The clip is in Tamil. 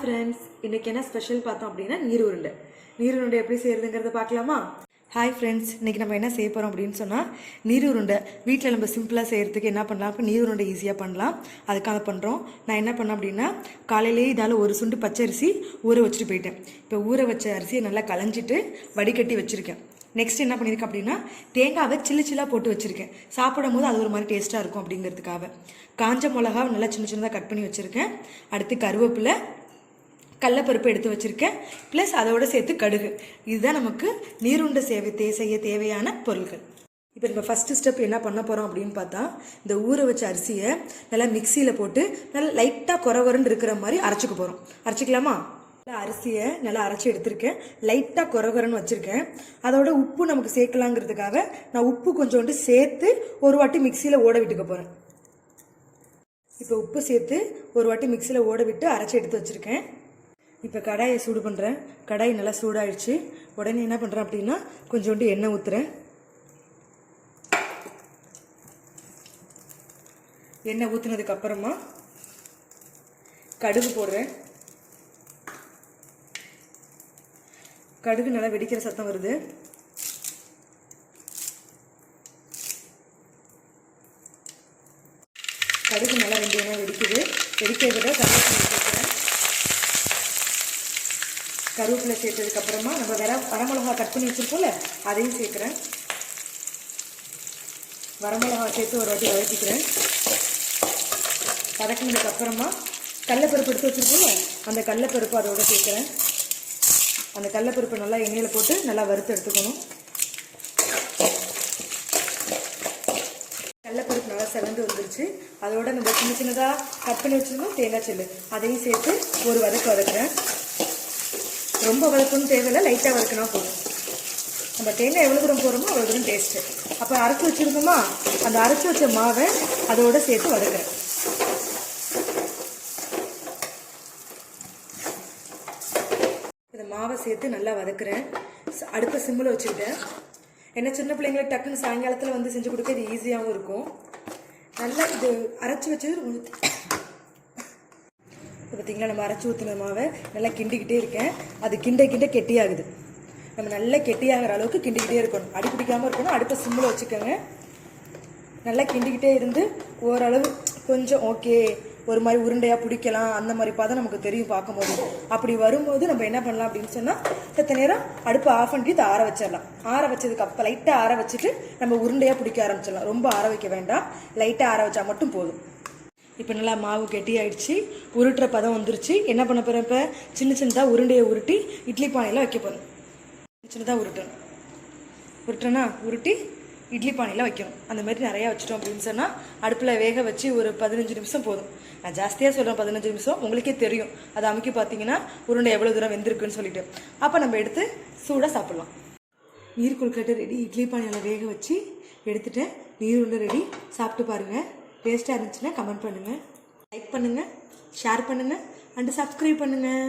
ஃப்ரெண்ட்ஸ் இன்னைக்கு என்ன ஸ்பெஷல் பார்த்தோம் அப்படின்னா நீர் உருண்டை. நீர் உருண்டை எப்படி செய்யறதுங்கிறத பார்க்கலாமா? ஹாய் ஃப்ரெண்ட்ஸ் இன்னைக்கு நம்ம என்ன செய்ய போகிறோம் அப்படின்னு சொன்னால் நீர் உருண்டை வீட்டில் நம்ம சிம்பிளாக செய்கிறதுக்கு என்ன பண்ணலாம்? இப்போ நீர் உருண்டை ஈஸியாக பண்ணலாம். அதுக்காக பண்ணுறோம் நான் என்ன பண்ணேன் அப்படின்னா காலையிலேயே இதால் ஒரு சுண்டு பச்சை அரிசி ஊற வச்சுட்டு போயிட்டேன். இப்போ ஊற வச்ச அரிசியை நல்லா களைஞ்சிட்டு வடிகட்டி வச்சுருக்கேன். நெக்ஸ்ட் என்ன பண்ணியிருக்கேன் அப்படின்னா தேங்காவை சில்லு சில்லாக போட்டு வச்சுருக்கேன். சாப்பிடும் போது அது ஒரு மாதிரி டேஸ்ட்டாக இருக்கும் அப்படிங்கிறதுக்காக. காஞ்ச மிளகா நல்லா சின்ன சின்னதாக கட் பண்ணி வச்சுருக்கேன். அடுத்து கருவேப்பிலை கடலப்பருப்பு எடுத்து வச்சுருக்கேன். ப்ளஸ் அதோட சேர்த்து கடுகு. இதுதான் நமக்கு நீருண்ட சேவை தே செய்ய தேவையான பொருட்கள் இப்போ நம்ம ஃபஸ்ட்டு ஸ்டெப் என்ன பண்ண போகிறோம் அப்படின்னு பார்த்தா இந்த ஊற வச்ச அரிசியை நல்லா மிக்சியில் போட்டு நல்லா லைட்டாக குறவரன்னு இருக்கிற மாதிரி அரைச்சிக்க போகிறோம் அரைச்சிக்கலாமா? நல்லா அரிசியை நல்லா அரைச்சி எடுத்திருக்கேன். லைட்டாக குறகுறன்னு வச்சுருக்கேன். அதோட உப்பு நமக்கு சேர்க்கலாங்கிறதுக்காக நான் உப்பு கொஞ்சோண்டு சேர்த்து ஒரு வாட்டி மிக்சியில் ஓட விட்டுக்க போகிறேன் இப்போ உப்பு சேர்த்து ஒரு வாட்டி மிக்சியில் ஓட விட்டு அரைச்சி எடுத்து வச்சுருக்கேன். இப்போ கடாயை சூடு பண்ணுறேன் கடாய் நல்லா சூடாயிடுச்சு. உடனே என்ன பண்ணுறேன் அப்படின்னா கொஞ்சோண்டு எண்ணெய் ஊற்றுறேன் எண்ணெய் ஊற்றினதுக்கப்புறமா கடுகு போடுறேன். கடுகு நல்லா வெடிக்கிற சத்தம் வருது. கடுகு நல்லா ரெண்டு எண்ணெய் வெடிக்குது. வெடிக்கிறத விட கருவேப்பிலை சேர்த்ததுக்கு அப்புறமா நம்ம வர வரமிளகா கட் பண்ணி வச்சுருக்கோம்ல அதையும் சேர்க்குறேன். வரமிளகா சேர்த்து ஒரு வாட்டி வதக்கிக்கிறேன். வதக்கினதுக்கு அப்புறமா கடலப்பருப்பு எடுத்து வச்சுருக்கோம்ல அந்த கடலப்பருப்பு அதோட சேர்க்குறேன். அந்த கடலப்பருப்பு நல்லா எண்ணெயில் போட்டு நல்லா வறுத்து எடுத்துக்கணும். கடலப்பருப்பு நல்லா செவந்து வந்துருச்சு. அதோட நம்ம சின்ன சின்னதாக கட் பண்ணி வச்சிருந்தோம் தேங்காய் செல்லு. அதையும் சேர்த்து ஒரு வதக்கு வதக்குறேன். ரொம்ப வதக்கணும் தேவையில்லை லைட்டாக வதக்கினா போதும். நம்ம தேங்காய் எவ்வளோ தூரம் போடுறோமோ அவ்வளோ தூரம் டேஸ்ட்டு அப்போ அரைச்சி வச்சுருந்தோமா அந்த அரைச்சி வச்ச மாவை அதோட சேர்த்து வதக்குறேன் இந்த மாவை சேர்த்து நல்லா வதக்குறேன். ச- அடுப்பை சிம்மில் வச்சுக்கிட்டேன் ஏன்னா சின்ன பிள்ளைங்களுக்கு டக்குன்னு சாயங்காலத்தில் வந்து செஞ்சு கொடுக்க இது ஈஸியாகவும் இருக்கும். நல்லா இது அரைச்சி வச்சது இப்போ பார்த்திங்களா நம்ம அரைச்சி ஊற்றின மாவை நல்லா கிண்டிக்கிட்டே இருக்கேன். அது கிண்ட கிண்ட கெட்டியாகுது. நம்ம நல்லா கெட்டியாகிற அளவுக்கு கிண்டிக்கிட்டே இருக்கணும். அடி பிடிக்காமல் இருக்கணும். அடுப்பை சிம்மில் வச்சுக்கோங்க. நல்லா கிண்டிக்கிட்டே இருந்து ஓரளவு கொஞ்சம் ஓகே ஒரு மாதிரி உருண்டையாக பிடிக்கலாம். அந்த மாதிரி பார்த்தா நமக்கு தெரியும் பார்க்கும்போது. அப்படி வரும்போது நம்ம என்ன பண்ணலாம் அப்படின்னு சொன்னால் சத்த நேரம் அடுப்பை ஆஃப் பண்ணிட்டு இதை ஆற வச்சிடலாம். ஆற வச்சதுக்கு அப்போ லைட்டாக ஆற வச்சுட்டு நம்ம உருண்டையாக பிடிக்க ஆரம்பிச்சிடலாம். ரொம்ப ஆற வைக்க வேண்டாம். லைட்டாக ஆற வச்சா மட்டும் போதும். இப்போ நல்லா மாவு கெட்டி ஆயிடுச்சு உருட்டுற பதம் வந்துருச்சு. என்ன பண்ண போகிறேன் இப்போ? சின்ன சின்னதாக உருண்டையை உருட்டி இட்லி பானையில் வைக்க போகிறேன் சின்னதாக உருட்டணும். உருட்டுறேன்னா உருட்டி இட்லி பானையில் வைக்கணும். அந்த மாதிரி நிறையா வச்சிட்டோம் அப்படின்னு சொன்னால் அடுப்பில் வேக வச்சு ஒரு பதினஞ்சு நிமிஷம் போதும். நான் ஜாஸ்தியாக சொல்கிறேன் பதினஞ்சு நிமிஷம் உங்களுக்கே தெரியும். அதை அமைக்க பார்த்தீங்கன்னா உருண்டை எவ்வளோ தூரம் வெந்திருக்குன்னு சொல்லிட்டு. அப்போ நம்ம எடுத்து சூடாக சாப்பிட்லாம். நீர் கொழுக்கட்டை ரெடி இட்லி பானையில் வேக வச்சு எடுத்துட்டேன். நீர் உருண்டை ரெடி சாப்பிட்டு பாருங்கள் டேஸ்ட்டாக இருந்துச்சுன்னா கமெண்ட் பண்ணுங்கள் லைக் பண்ணுங்கள் ஷேர் பண்ணுங்கள் அண்டு சப்ஸ்கிரைப் பண்ணுங்கள்